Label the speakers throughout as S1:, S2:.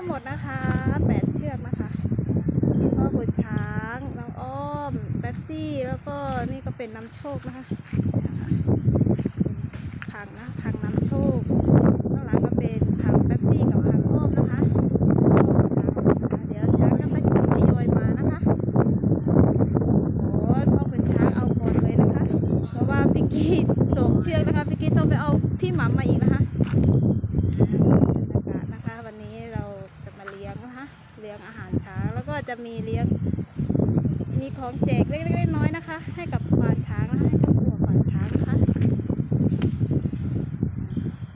S1: ทั้งหมดนะคะแปดเชือกนะคะคุณพ่อขุนช้างน้องอ้อมแป๊บซี่แล้วก็นี่ก็เป็นน้ำโชคนะคะพังนะพังน้ำโชคข้างหลังก็เป็นพังแป๊บซี่กับพังอ้อมนะคะเดี๋ยวช้างก็จะทยอยมานะคะโอ้พ่อขุนช้างเอาก่อนเลยนะคะ เพราะว่าพิกกี้ส่งเชือกนะคะพิกกี้ต้องไปเอาพี่หมัมมาอีกนะคะ ของแจกเล็กๆน้อยๆนะคะ ให้กับควานช้างนะคะให้ครอบครัวควานช้างนะคะ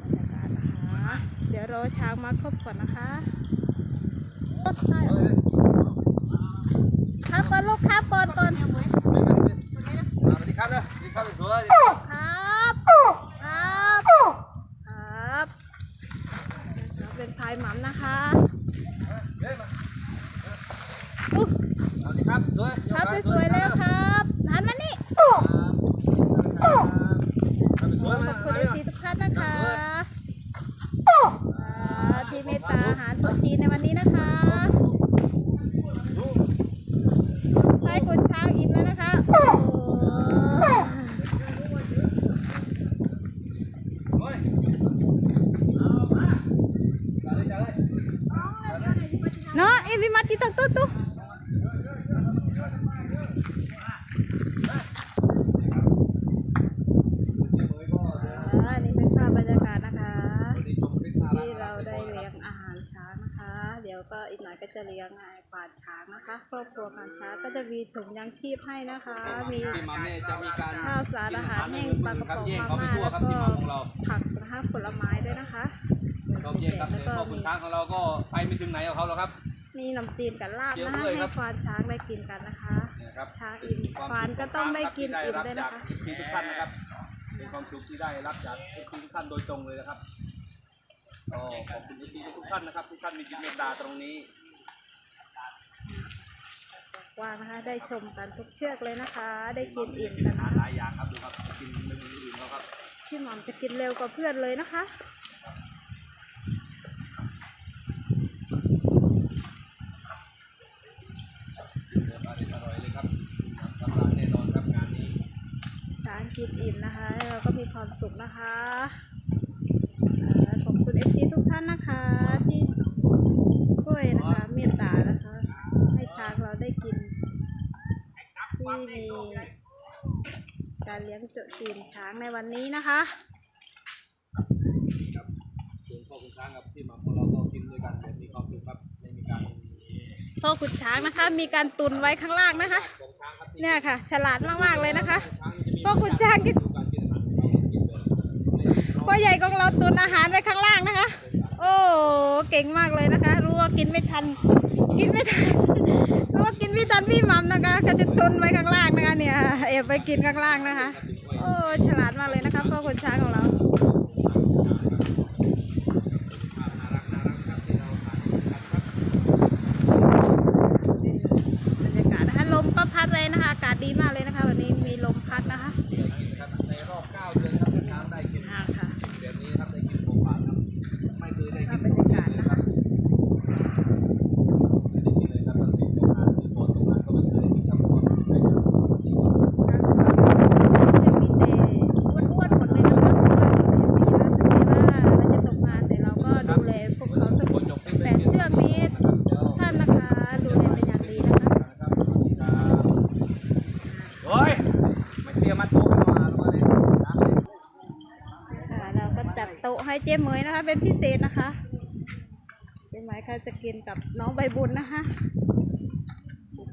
S1: บรรยากาศนะคะ เดี๋ยวรอช้างมาครบก่อนนะคะครับก่อนลูกครับก่อนก่อน
S2: สวัสดีครับนะสวัสดีครับสวย
S1: ครับครับครับเป็นพายหมัมนะคะอุ๊ย
S2: สวัสดี ครับสวย
S1: ครับสวยๆแล้วค่ะบหันมานี่
S2: สวย
S1: ขอบคุณเอซีทุกท่านนะคะอ่าที่เมตตาอาหารโปรตีนในวันนี้นะคะให้คุณช้างอิ่มแล้วนะคะโอ้ เนาะเอ็มวิมาติตักตุ๊ตุ๊อ่านี่เป็นภาพบรรยากาศนะคะ ที่เราได้เลี้ยงอาหารช้างนะคะ เดี๋ยวก็ อีกหน่อยก็จะเลี้ยงไอ้ควานช้างนะคะครอบครัวควานช้างก็จะมีถุงยังชีพให้นะคะ มี
S2: ที่มาเนี่ยจะมีการ
S1: ข้าวสารอาหารแห้งปลากระป๋อง
S2: แยก
S1: มา
S2: เขาไป
S1: ม่า
S2: ทั่ว
S1: แล้ว
S2: ครับ
S1: ก็
S2: ที่มาของเรา
S1: ผักนะคะผลไม้ด้วยนะคะ
S2: เราแยกครับ
S1: แล้ว
S2: แต่
S1: ก็
S2: พ่อขุ
S1: มี
S2: นช้างของเราก็ไปไม่ถึงไหนกับเขาแล้วครับ
S1: มีน้ำจีนกับลาบ
S2: เยอะ
S1: นะคะ
S2: ด้วยครั
S1: ให้
S2: บ
S1: ควานช้างได้กินกันนะคะ
S2: นะครับ
S1: ช้างอิ่มควานก็ต้องได้กินอิ่มด้วยนะคะ
S2: ที่ทุกท่านนะครับเป็นความสุขที่ได้รับจากทุกท่านโดยตรงเลยนะครับ ก็ขอบคุณที่ทุกท่านนะครับทุกท่านมีจิตเมตตาตรงนี้
S1: กว้างนะคะได้ชมกันทุกเชือกเลยนะคะ ได้กินอิ่มกัน
S2: อา
S1: นะ
S2: หาร
S1: คะ
S2: หลายอย่างครับดูครับกินไม่มีอื่นแล้วครับ
S1: พี่หม่อมจะกินเร็วกว่าเพื่อนเลยนะคะ
S2: อร่อยเลยครับสำราญแน่นอนครับงานนี้
S1: ช้างกินอิ่มนะคะ เราก็มีความสุขนะคะอ่าขอบคุณเอฟซีทุกท่านนะคะ ที่ช่วยนะคะ เมตตานะคะ ให้ช้างเราได้กิน ที่มี การเลี้ยงโจจีนช้างในวันนี้นะคะ
S2: ครับส่วนพ่อคุณช้างกับที่มาของเราก็กินด้วยกันแบบมีความสุขครับไม่มีการ
S1: พ่อขุนช้างนะคะ มีการตุนไว้ข้างล่างนะคะ
S2: ของช้างครับที่
S1: เนี่ยค่ะ ฉลาดมากๆเลยนะคะ
S2: ช้างจะมี
S1: พ่อขุนช้างกิน
S2: ดูการกินอาหารของเรากินแบบไม่มี
S1: พ่อใหญ่ของเราตุนอาหารไว้ข้างล่างนะคะ โอ้เก่งมากเลยนะคะ รู้ว่ากินไม่ทัน กินไม่ทันรู้ ว่ากินพี่จันพี่มัมนะคะก็จะตุนไว้ข้างล่างนะคะเนี่ยเอบไปกินข้างล่างนะคะ โอ้ฉลาดมากเลยนะคะพ่อคนช้างของเรา
S2: รักน่ารักครับที่เราทานกันครับ
S1: บรรยากาศนะคะ ลมก็พัดเลยนะคะ อากาศดีมากเลยนะคะ วันนี้มีลมพัดนะคะ
S2: ครับในรอบ9เดือนครับที่ช้างได้กิน
S1: อ่าค่ะ
S2: แบบนี้ครับได้กินของหวานครับไม่เคยได้กิน
S1: บรรยากาศนะคะ
S2: ไม่ได้กินเลยครับมันเป็นของหวานที่โพสต์ตรงนั้นก็ไม่เคยได้กินครับเพราะว่ามันไม่ได้กินของดี
S1: จะมีแต่อ้วนๆหมดเลยนะคะถึงแม้ว่าเราจะตกงานแต่เราก็ดูแลพวกเขาทั้ง
S2: คนจบคลิป
S1: แป
S2: ได้
S1: ด
S2: กิน
S1: เชือกนี้
S2: นะครับเดี๋ยว
S1: ท่านนะคะ ดูแลเป็นอย่างดีนะคะ
S2: นะครับสวัสดีครับโอ้ยไม่เสียมัดโต๊ะกันมาแล้วมาเนี่ยน้ำเลย
S1: ค่ะเราก็จัดโต๊ะ ให้เจ๊เหมยนะคะ เป็นพิเศษนะคะเจ๊เหมยเขาจะกินกับน้องใบบุญนะคะ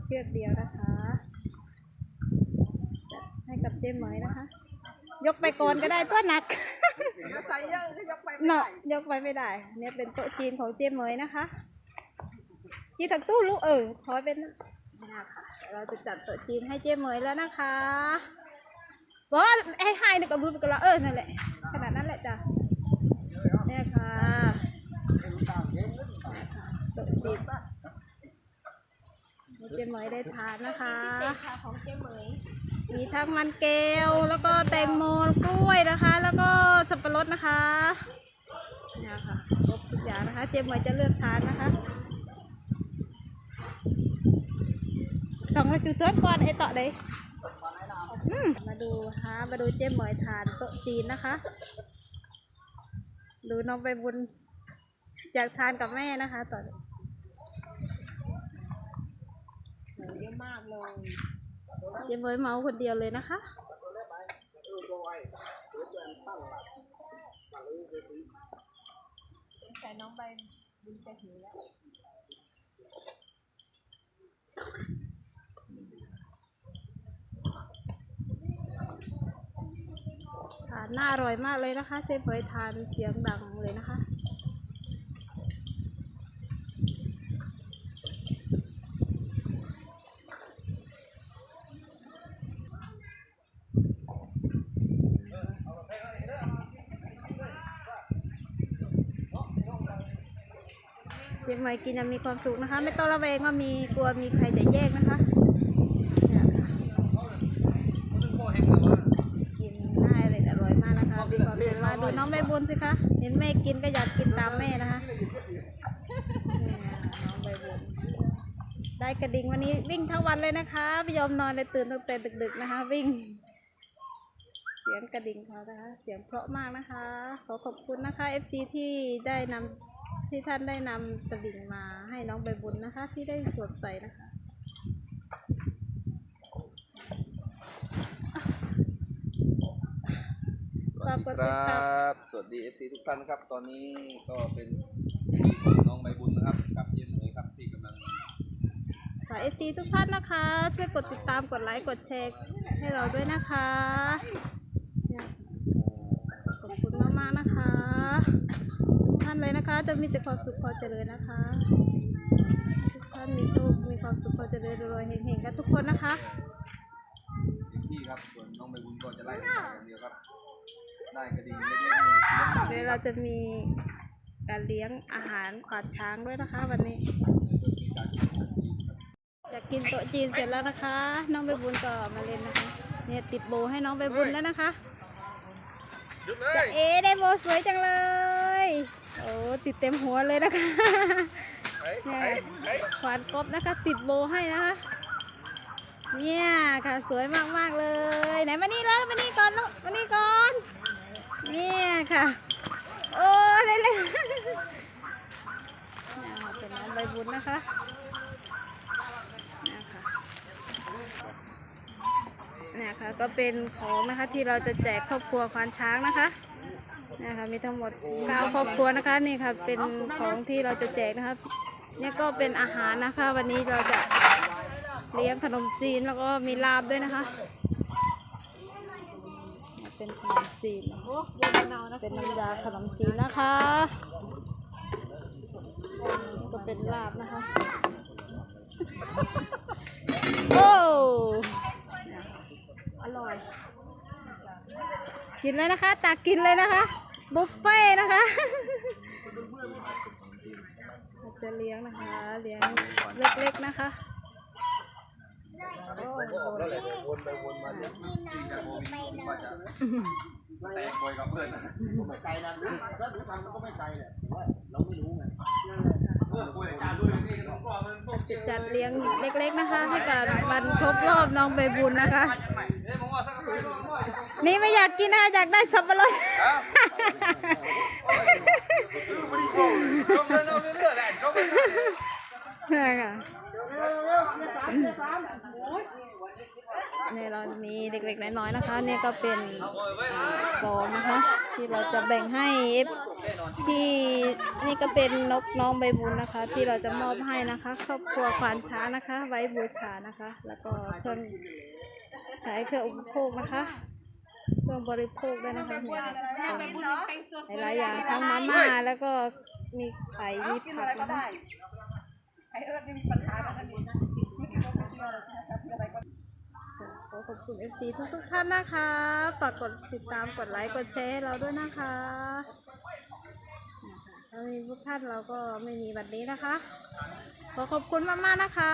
S1: เชือกเดียวนะคะจัดให้กับเจ๊เหมยนะคะ ยกไปก่อนก็ได้ตัวหนัก
S3: ใส่เยอะก็ยกไปไม่
S1: เนาะ
S3: ได้
S1: ยกไปไม่ได้ เนี่ยเป็นโต๊ะจีนของเจ๊เหมยนะคะยี่ถักตู้ลูกเออถอยเป็นนะเนี่ยค่ะเราจะจัดโต๊ะจีนให้เจ๊เหมยแล้วนะคะบอกว่าไอ้ไฮนึกเอามือไปกันละเออนั่นแหละขนาดนั้นแหละจ้ะเนี่ยค่ะโต๊ะจีนให้เจ๊เหมยได้ทานนะคะ
S3: ของเจ๊เหมย
S1: มีทั้งมันเกลแล้วก็แตงโมกล้วยนะคะ แล้วก็สับปะรดนะคะเนี่ยค่ะครบทุกอย่างนะคะ เจ๊เหมยจะเลือกทานนะคะต้องเราจุดเทิดก่อนไอ้ต่อเลย
S3: ตกมาไหนล่ะ
S1: อืมมาดูฮะมาดูเจ๊เหมยทานโต๊ะจีนนะคะ ดูน้องใบบุญอยากทานกับแม่นะคะตอนนี้
S3: หมูเยอะมากเลย
S1: เจ๊เหมยเมาคนเดียวเลยนะคะ
S3: ใส่น้องใบบุญจะหิวแล้ว
S1: ทานน่าอร่อยมากเลยนะคะ เจ๊เหมยทานเสียงดังเลยนะคะ จ๊เหมยกินยังมีความสุขนะคะ ไม่ต้องระแวงว่ามีกลัวมีใครจะแยกนะคะเนี่ยค่ะกินได้เลยอร่อยมากนะคะมีความสุขมากดูน้องใบบุญสิคะเห็นแม่กินก็อยากกินตามแม่นะคะเนี่ยน้องใบบุญได้กระดิ่งวันนี้วิ่งทั้งวันเลยนะคะไม่ยอมนอนเลยตื่นตั้งแต่ดึก ๆนะคะ วิ่ง เสียงกระดิ่งเขานะคะ เสียงเพราะมากนะคะ ขอขอบคุณนะคะ FC ที่ได้นำ ที่ท่านได้นำกระดิ่งมาให้น้องใบบุญนะคะ ที่ได้สวมใส่นะคะฝากกด
S2: ค
S1: ติด
S2: รั
S1: ตาม
S2: บสวัสดี FC ทุกท่านนะครับ ตอนนี้ก็เป็นที่ของน้องใบบุญนะครับกับเย็นเลยครับที่กำลัง
S1: ฝาก FC ทุกท่านนะคะ ช่วยกดติดตามกดไลค์กดแชร์ให้เราด้วยนะคะเนี่ยขอบคุณมากๆนะคะ ทุกท่านเลยนะคะ จะมีแต่ความสุขความเจริญนะคะ ทุกท่านมีโชค มีความสุขความเจริญรวยๆเฮงๆกันทุกคนนะคะ
S2: เต็มที่ครับ ส่วนน้องใบบุญก็จะไล่ไปอย่างเดียวครับ ได้กระดิ่งเล็กๆเลยเลี้ยง
S1: เดี๋ยวเราจะมีการเลี้ยงอาหารขวานช้างด้วยนะคะ วันนี้อยากกินโต๊ะจีนเสร็จแล้วนะคะ น้องใบบุญก็มาเล่นนะคะ เนี่ยติดโบให้น้องใบบุญแล้วนะคะจะเอได้โบสวยจังเลย โอ้ติดเต็มหัวเลยนะคะเนี่ยขวานกบนะคะติดโบให้นะคะเนี่ยค่ะสวยมากๆเลยไหนมานี่เลยมานี่ก่อนลูกมานี่ก่อนเนี่ยค่ะโอ้เล่นๆเนี่ค่ะเป็นน้องใบบุญนะคะเนี่ยค่ะก็เป็นของนะคะที่เราจะแจกครอบครัวควานช้างนะคะ นี่ยค่ะมีทั้งหมดเก้าครอบครัวนะคะนี่ค่ะเป็นของที่เราจะแจกนะคะเนี่ก็เป็นอาหารนะคะ วันนี้เราจะเลี้ยงขนมจีนแล้วก็มีลาบด้วยนะคะเป็นขนมจีนเป็นน้ำยาขนมจีนนะคะก็เป็นลาบนะคะโอ้
S3: อร่อย
S1: กินเลยนะคะตักกินเลยนะคะ บุฟเฟ่ต์นะคะจะเลี้ยงนะคะ เลี้ยงเล็กๆนะคะ
S2: แตกบ่อยกับเพื่อน
S4: ไม่ไกลนะถ้าดูทางมันก็ไม่ไกลแหละว่าเราไม่รู้ไง
S2: เออคุยกับอาจารย์ด้วยนี่ก็ว่ามันพวก
S1: จะจัดเลี้ยงเล็ก ๆนะคะ ให้กับวันครบรอบน้องใบบุญนะคะ
S2: นี่
S1: ไม่อยากกินนะอยากได้สับปะรด
S2: ลงเรื่อยๆเรื่อยๆแหละลงเรื่อย
S1: นี่ค่ะนี่เรามีเด็กๆน้อยๆนะคะ เนี่ยก็เป็นซองนะคะ ที่เราจะแบ่งให้ที่นี่ก็เป็นนกน้องใบบุญนะคะ ที่เราจะมอบให้นะคะครอบครัวควานช้านะคะ ไว้บูชานะคะ แล้วก็เครื่องใช้เครื่องอุปโภคนะคะ รื่องบริโภคด้วยนะคะเนี่ยหลายๆอย่างทั้งมาม่าแล้วก็มีไข่มีผักนะคะ
S3: ไอเอิร์ดไม่มีปัญหากับอันนี้นะไม่เกี่ยวกับเที่ยวเลยนะคะที่อะไรก็
S1: ขอขอบคุณ FC ทุกทุกๆท่านนะคะฝากกดติดตามกดไลค์กดแชร์ให้เราด้วยนะคะถ้ามีทุกท่านเราก็ไม่มีวันนี้นะคะ ขอขอบคุณมากๆนะคะ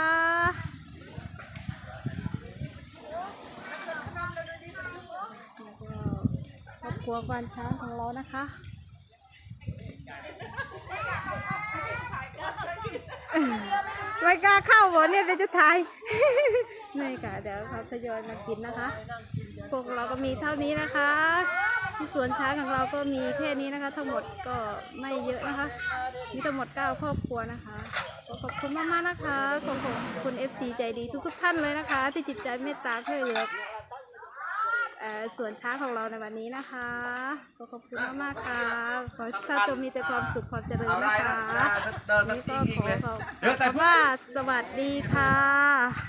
S1: แล้วก็ ครัวควานช้างของเรานะคะไม่กล้าเข้าบ่เนี่ยเดี๋ยวจะถ่ายนี่ค่ะเดี๋ยวเขาทยอยมากินนะคะ พวกเราก็มีเท่านี้นะคะที่สวนช้างของเราก็มีแค่นี้นะคะ ทั้งหมดก็ไม่เยอะนะคะ มีทั้งหมด 9 ครอบครัวนะคะขอบคุณมากๆนะคะขอบคุณ FC ใจดีทุกๆท่านเลยนะคะ ที่จิตใจเมตตาช่วยเหลือเอ่อ สวนช้างของเราในวันนี้นะคะก็ขอบคุณมากๆค่ะขอให้ทุกท่านจงมีแต่ความสุขความเจริญนะคะ
S2: เดินสัก
S1: นี่
S2: ที
S1: ก็
S2: อี
S1: ข
S2: ก
S1: อ
S2: เลย
S1: ขอบคุณว่าสวัสดีค่ะ